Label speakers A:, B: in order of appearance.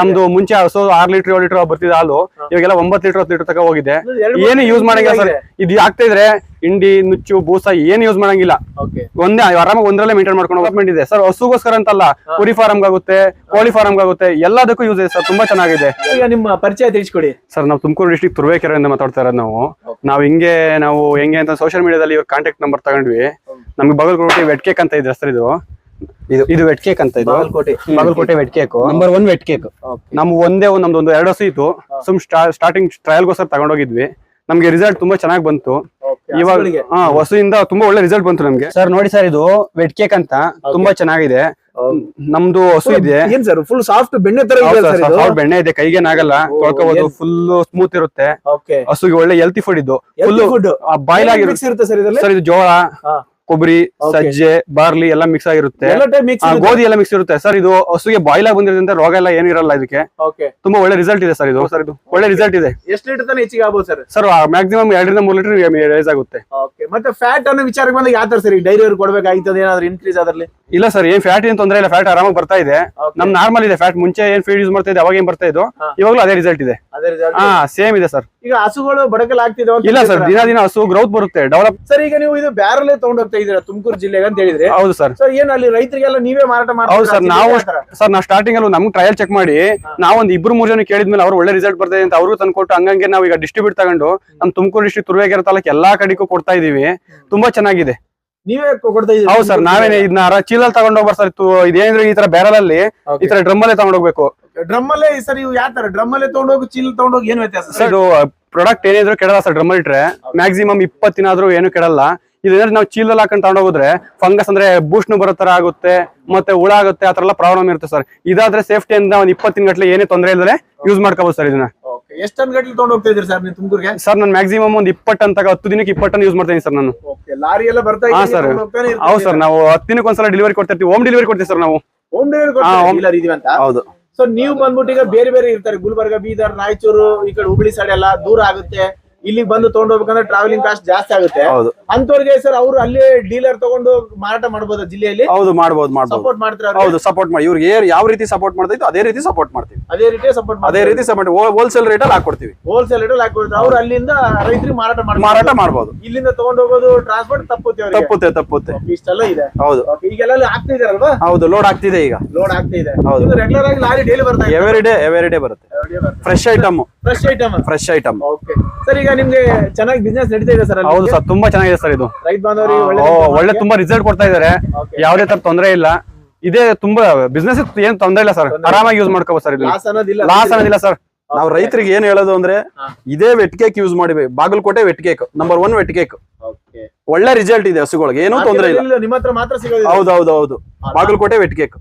A: ನಮ್ದು ಮುಂಚೆ ಹಸು ಆರ್ ಲೀಟರ್ ಏಳು ಲೀಟರ್ ಬರ್ತಿದ್ದ ಹಾಲು ಇವಾಗೆಲ್ಲ ಒಂಬತ್ ಲೀಟರ್ ಹತ್ತು ಲೀಟರ್ ತಕ ಹೋಗಿದೆ. ಏನು ಯೂಸ್ ಮಾಡಂಗಿಲ್ಲ ಸರ್. ಇದು ಆಗ್ತಾ ಇದ್ರೆ ಹಿಂಡಿ ನುಚ್ಚು ಬೂಸ ಏನು ಯೂಸ್ ಮಾಡಂಗಿಲ್ಲ. ಒಂದೇ ಆರಾಮಾಗಿ ಒಂದ್ರಲ್ಲೇ ಮೇಂಟೈನ್ ಮಾಡ್ಕೊಂಡು ಡೆವಲಪ್ಮೆಂಟ್ ಇದೆ. ಸರ್ ಹಸುಗೋಸ್ಕರ ಅಂತಲ್ಲ ಕುರಿ ಫಾರ್ಮ್ ಆಗುತ್ತೆ ಕೋಳಿ ಫಾರ್ಮ್ ಆಗುತ್ತೆ ಎಲ್ಲದಕ್ಕೂ ಯೂಸ್ ಇದೆ ಸರ್ ತುಂಬಾ ಚೆನ್ನಾಗಿದೆ.
B: ಈಗ ನಿಮ್ಮ ಪರಿಚಯ ತಿಳಿಸ್ಕೊಡಿ.
A: ಸರ್ ನಾವು ತುಮಕೂರು ಡಿಸ್ಟಿಕ್ ತುರ್ವೇಕೆರೆಯಿಂದ ಮಾತಾಡ್ತಾ ಇರೋದು ನಾವು. ನಾವು ಹಿಂಗೆ ನಾವು ಹೆಂಗೆ ಅಂತ ಸೋಷಿಯಲ್ ಮೀಡಿಯಾದಲ್ಲಿ ಇವ್ರ ಕಾಂಟ್ಯಾಕ್ಟ್ ನಂಬರ್ ತಗೊಂಡ್ವಿ. ನಮ್ಗೆ ಬಾಗಲಕೋಟೆ ವೆಟ್ ಕೇಕ್ ಅಂತ ಇದ್ರೆ ಸರ್ ಇದು. ಇದು ಇದು ವೆಟ್ ಕೇಕ್ ಅಂತ ಇದು?
B: Bagalkote.
A: Wet cake number one wet cake ನಮ್ ಒಂದೇ ಒಂದ್ ನಮ್ದು ಒಂದು ಎರಡು ಹಸು ಇತ್ತು. ಸುಮ್ ಸ್ಟಾರ್ಟಿಂಗ್ ಟ್ರಯಲ್ಗೋಸ್ಕರ ತಗೊಂಡೋಗಿದ್ವಿ. ನಮ್ಗೆ ರಿಸಲ್ಟ್ ತುಂಬಾ ಚೆನ್ನಾಗಿ ಬಂತು. ಇವಾಗ? ಹಾ ತುಂಬಾ ಒಳ್ಳೆ ರಿಸಲ್ಟ್ ಬಂತು ನಮ್ಗೆ. ಸರ್ ನೋಡಿ ಸರ್ ಇದು ವೆಟ್ ಕೇಕ್ ಅಂತ ತುಂಬಾ ಚೆನ್ನಾಗಿದೆ. ನಮ್ದು ಹಸು ಇದೆ.
B: ಏನ್ ಸರ್ ಫುಲ್ ಸಾಫ್ಟ್ ಬೆಣ್ಣೆ ತರ ಇದು?
A: ಬೆಣ್ಣೆ ಇದೆ ಕೈಗೇನಾಗಲ್ಲ ತೊಳ್ಕೋಬಹುದು ಫುಲ್ ಸ್ಮೂತ್ ಇರುತ್ತೆ. ಹಸುಗೆ ಒಳ್ಳೆ ಹೆಲ್ತಿ ಫುಡ್ ಇದು. ಫುಲ್ ಬಾಯ್ಲ್ ಆಗಿರುತ್ತೆ
B: ಸರ್ ಇದರಲ್ಲಿ?
A: ಸರ್ ಇದು ಜೋಳ. ಕೊಬ್ಬರಿ ಸಜ್ಜೆ ಬಾರ್ಲಿ ಎಲ್ಲ ಮಿಕ್ಸ್ ಆಗಿರುತ್ತೆ. ಗೋಧಿ ಎಲ್ಲ ಮಿಕ್ಸ್ ಇರುತ್ತೆ. ಸರ್ ಇದು ಹಸುಗೆ ಬಾಯ್ಲ್ ಆಗಿ ಬಂದಿರೋದ್ರಿಂದ ರೋಗ ಎಲ್ಲ ಏನಿರಲ್ಲ ಇದಕ್ಕೆ.
B: ಓಕೆ
A: ತುಂಬಾ ಒಳ್ಳೆ ರಿಸಲ್ಟ್ ಇದೆ ಸರ್ ಇದು. ಸರ್ ಇದು. ಒಳ್ಳೆ ರಿಸಲ್ಟ್ ಇದೆ.
B: ಎಷ್ಟು ಲೀಟರ್ ತಾನೆ ಹೆಚ್ಚಿಗೆ ಆಗ್ಬೋದು ಸರ್
A: ಸರ್ ಮ್ಯಾಕ್ಸಿಮಮ್ ಎರಡರಿಂದ ಮೂರು ಲೀಟರ್ ರೈಸ್ ಆಗುತ್ತೆ.
B: ಮತ್ತೆ ಫ್ಯಾಟ್ ಅನ್ನೋ ವಿಚಾರಕ್ಕೆ ಬಂದಾಗ ಯಾವ ತರ ಸರ್ ಡೈರಿ ಅವ್ರು ಕೊಡ್ಬೇಕಾಗಿತ್ತು ಏನಾದ್ರು ಇನ್ಕ್ರೀಸ್ ಅದರಲ್ಲಿ
A: ಇಲ್ಲ ಸರ್ ಏನ್ ಫ್ಯಾಟ್ ಏನ್ ತೊಂದ್ರೆ ಇಲ್ಲ. ಫ್ಯಾಟ್ ಆರಾಮಾಗಿ ಬರ್ತಾ ಇದೆ. ನಮ್ ನಾರ್ಮಲ್ ಇದೆ. ಫ್ಯಾಟ್ ಮುಂಚೆ ಏನ್ ಫೀಡ್ ಯೂಸ್ ಮಾಡ್ತಾ ಇದೆ ಅವಾಗ ಏನ್ ಬರ್ತಾ ಇದ್ದು. ಇವಾಗಲೂ ಅದೇ ರಿಸಲ್ಟ್ ಇದೆ. ಹಾ ಸೇಮ್ ಇದೆ ಸರ್
B: ಈಗ ಹಸುಗಳು ಬಡಕಲ್ ಆಗ್ತಿದೆ
A: ಇಲ್ಲ ಸರ್ ದಿನ ದಿನ ಹಸು ಗ್ರೌತ್ ಬರುತ್ತೆ. ಡೆವಲಪ್
B: ಸರ್ ಈಗ ನೀವು ಇದು ಬ್ಯಾರಲ್ಲೇ ತಗೊಂಡ್ ಹೋಗ್ತಾ ಇದೀರಾ ತುಮಕೂರು ಜಿಲ್ಲೆಗೆ ಅಂತ ಹೇಳಿದ್ರೆ?
A: ಹೌದು ಸರ್.
B: ಸರ್ ಏನ್ ಅಲ್ಲಿ ರೈತರಿಗೆಲ್ಲ ನೀವೇ ಮಾರಾಟ
A: ಹೌದು ಸರ್ ನಾವು ಸರ್ ನಾವು ಸ್ಟಾರ್ಟಿಂಗ್ ಅಲ್ಲಿ ನಮ್ಗೆ ಟ್ರಯಲ್ ಚೆಕ್ ಮಾಡಿ ನಾವು ಒಂದ್ ಇಬ್ರು ಮೂರ್ ಜನ ಕೇಳಿದ್ಮೇಲೆ ಅವ್ರು ಒಳ್ಳೆ ರಿಸಲ್ಟ್ ಬರ್ತದೆ ಅಂತ ಅವ್ರಿಗೂ ತಂದ್ಕೊಟ್ಟು ಹಂಗಂಗೆ ನಾವು ಈಗ ಡಿಸ್ಟ್ರಿಬ್ಯೂಟ್ ತಗೊಂಡು ನಮ್ ತುಮಕೂರು ಡಿಸ್ಟ್ರಿಕ್ಟ್ ತುರ್ವೇಗೆ ತಾಲೂಕು ಎಲ್ಲಾ ಕಡೆಗೂ ಕೊಡ್ತಾ ಇದೀವಿ. ತುಂಬಾ ಚೆನ್ನಾಗಿದೆ.
B: ನೀವೇ ಕೊಡ್ತಾ ಇದೀರಾ?
A: ಹೌದು ಸರ್ ನಾವೇನೆ ಇದನ್ನ ಚೀಲಲ್ಲಿ ತಗೊಂಡ್ ಹೋಗ್ಬಾರ್ದು ಸರ್ ಇದೇನಿದ್ರೆ ಈ ತರ ಬ್ಯಾರಲ್ ಅಲ್ಲಿ ಈ ತರ ಡ್ರಮ್ ಅಲ್ಲೇ ತಗೊಂಡ್ ಹೋಗ್ಬೇಕು.
B: ಡ್ರಮ್ ಅಲ್ಲೇ ಸರ್ ಇವು ಯಾವ ತರ? ಡ್ರಮ್ ಅಲ್ಲೇ ತಗೊಂಡೋಗಿ ಚೀಲ ತಗೊಂಡೋಗಿ ಏನ್ ವ್ಯತ್ಯಾಸ
A: ಸರ್? ಇದು ಪ್ರಾಡಕ್ಟ್ ಏನಿದ್ರು ಕೆಡಲ್ಲ ಸರ್ ಡ್ರಮ್ ಇಟ್ರೆ. ಮ್ಯಾಕ್ಸಿಮಮ್ ಇಪ್ಪತ್ತಿನಾದ್ರೂ ಏನು ಕೆಡಲ್ಲ. ಇದೇನಾದ್ರೆ ನಾವು ಚೀಲದಲ್ಲಿ ಹಾಕೊಂಡು ತಗೊಂಡೋಗಿದ್ರೆ ಫಂಗಸ್ ಅಂದ್ರೆ ಬೂಷ್ಣು ಬರೋ ತರ ಆಗುತ್ತೆ ಮತ್ತೆ ಹುಳ ಆಗುತ್ತೆ ಆತರ ತರ ಎಲ್ಲ ಪ್ರಾಬ್ಲಮ್ ಇರುತ್ತೆ ಸರ್. ಇದಾದ್ರೆ ಸೇಫ್ಟಿ ಅಂತ ಒಂದ್ ಇಪ್ಪತ್ತಿನ ಗಟ್ಟಲೆ ಏನೇ ತೊಂದರೆ ಇಲ್ಲದೆ ಯೂಸ್ ಮಾಡ್ಕೋಬಹುದು ಸರ್ ಇದನ್ನ.
B: ಎಷ್ಟು ಟನ್ ತಗೊಂಡ್ ಹೋಗ್ತಾ ಇದೀರಿ ಸರ್ ನೀವು ತುಮಕೂರಿಗೆ?
A: ಸರ್ ನಾನು ಮ್ಯಾಕ್ಸಿಮಮ್ ಒಂದು ಇಪ್ಪತ್ತು ಅಂತ ಹತ್ತು ದಿನಕ್ಕೆ ಇಪ್ಪತ್ತನ್ನು ಯೂಸ್ ಮಾಡ್ತೀನಿ ಸರ್ ನಾನು.
B: ಲಾರಿ ಎಲ್ಲ ಬರ್ತಾ
A: ಹಾ, ಸರ್. ಹೌದು ಸರ್ ನಾವು ಹತ್ತು ದಿನಕ್ಕೆ ಒಂದ್ಸಲ ಡೆಲಿವರಿ ಕೊಡ್ತಿರ್ತೀವಿ. ಹೋಮ್ ಡೆಲಿವರಿ ಕೊಡ್ತೀವಿ ಸರ್ ನಾವು.
B: ಹೋಮ್ ಡೆಲಿವರಿ ಇದೀವಿ ಅಂತ?
A: ಹೌದು.
B: ಸೊ ನೀವು ಬಂದ್ಬಿಟ್ಟು ಈಗ ಬೇರೆ ಬೇರೆ ಇರ್ತಾರೆ. ಗುಲ್ಬರ್ಗ ಬೀದರ್ ರಾಯಚೂರು ಈ ಕಡೆ ಹುಬ್ಳಿ ಸೈಡ್ ಎಲ್ಲ ದೂರ ಆಗುತ್ತೆ. ಇಲ್ಲಿಗೆ ಬಂದು ತಗೊಂಡ್ ಹೋಗ್ಬೇಕಂದ್ರೆ ಟ್ರಾವೆಲಿಂಗ್ ಕಾಸ್ಟ್ ಜಾಸ್ತಿ ಆಗುತ್ತೆ.
A: ಹೌದು.
B: ಅಂತವ್ರಿಗೆ ಸರ್ ಅವರು ಅಲ್ಲೇ ಡೀಲರ್ ತಗೊಂಡು ಮಾರಾಟ ಮಾಡಬಹುದು ಜಿಲ್ಲೆಯಲ್ಲಿ?
A: ಹೌದು ಮಾಡಬಹುದು ಮಾಡ್ಬೋದು.
B: ಸಪೋರ್ಟ್ ಮಾಡ್ತಾರೆ
A: ಹೌದು ಸಪೋರ್ಟ್ ಮಾಡಿ ಇವ್ರಿಗೆ ಯಾವ ರೀತಿ ಸಪೋರ್ಟ್ ಮಾಡ್ತಾ ಅದೇ ರೀತಿ ಸಪೋರ್ಟ್ ಮಾಡ್ತೀವಿ.
B: ಅದೇ ರೀತಿ ಸಪೋರ್ಟ್
A: ಅದೇ ರೀತಿ ಸಪೋರ್ಟ್ ಹೋಲ್ಸೇಲ್ ರೇಟ್ ಅಲ್ಲಿ ಹಾಕೊಡ್ತೀವಿ
B: ಹೋಲ್ಸೇಲ್ ರೇಟ್ ಅಲ್ಲಿ ಹಾಕೊಡ್ತೀವಿ ಅವ್ರು ಅಲ್ಲಿಂದ ರೈತರಿಗೆ ಮಾರಾಟ ಮಾಡಿ
A: ಮಾರಾಟ ಮಾಡಬಹುದು
B: ಇಲ್ಲಿಂದ ತಗೊಂಡ್ ಹೋಗೋದು ಟ್ರಾನ್ಸ್ಪೋರ್ಟ್ ತಪ್ಪುತ್ತೆ
A: ತಪ್ಪುತ್ತೆ ತಪ್ಪುತ್ತೆ.
B: ಇಷ್ಟೆಲ್ಲ ಇದೆ.
A: ಹೌದು.
B: ಈಗೆಲ್ಲ ಆಗ್ತಾ ಇದಾರಲ್ವಾ?
A: ಹೌದು ಲೋಡ್ ಆಗ್ತಿದೆ ಈಗ.
B: ಲೋಡ್ ಆಗ್ತಿದೆ ಇದೆ.
A: ಹೌದು.
B: ರೆಗ್ಯುಲರ್ ಆಗಿ ಲಾರಿ ಡೈಲಿ ಬರ್ತಾ ಇದೆ.
A: ಎವರಿ ಡೇ ಎವರಿ ಡೇ ಬರುತ್ತೆ. Fresh item
B: fresh item
A: fresh item
B: okay sir ಈಗ ನಿಮ್ಗೆ ಚೆನ್ನಾಗಿ ಬಿಸ್ನೆಸ್ ನಡೀತಾ ಇದೆ ಸರ್
A: ಹೌದು ಸರ್ ತುಂಬಾ ಚೆನ್ನಾಗಿದೆ ಸರ್ ಇದು.
B: ರೈತ ಬಾಂಧವರಿಗೆ ಒಳ್ಳೆ
A: ತುಂಬಾ ರಿಸಲ್ಟ್ ಕೊಡ್ತಾ ಇದಾರೆ. ಯಾವುದೇ ತರ ತೊಂದರೆ ಇಲ್ಲ. ಇದೇ ತುಂಬಾ ಬಿಸ್ನೆಸ್ ಏನ್ ತೊಂದರೆ ಇಲ್ಲ ಸರ್ ಆರಾಮಾಗಿ ಯೂಸ್ ಮಾಡ್ಕೋಬಹುದು ಸರ್ ಇದು
B: ಲಾಸ್ ಅನ್ನೋದಿಲ್ಲ.
A: ಸರ್ ನಾವು ರೈತರಿಗೆ ಏನ್ ಹೇಳೋದು ಅಂದ್ರೆ ಇದೇ ವೆಟ್ ಕೇಕ್ ಯೂಸ್ ಮಾಡಿ Bagalkote wet cake number one wet cake ಒಳ್ಳೆ ರಿಸಲ್ಟ್ ಇದೆ ಹಸುಗಳಿಗೆ ಏನೂ ತೊಂದರೆ ಇಲ್ಲ.
B: ಹೌದೌದು ಹತ್ರ ಮಾತ್ರ ಸಿಗೋದಿಲ್ಲ.
A: ಹೌದು ಹೌದು ಹೌದು. Bagalkot wet cake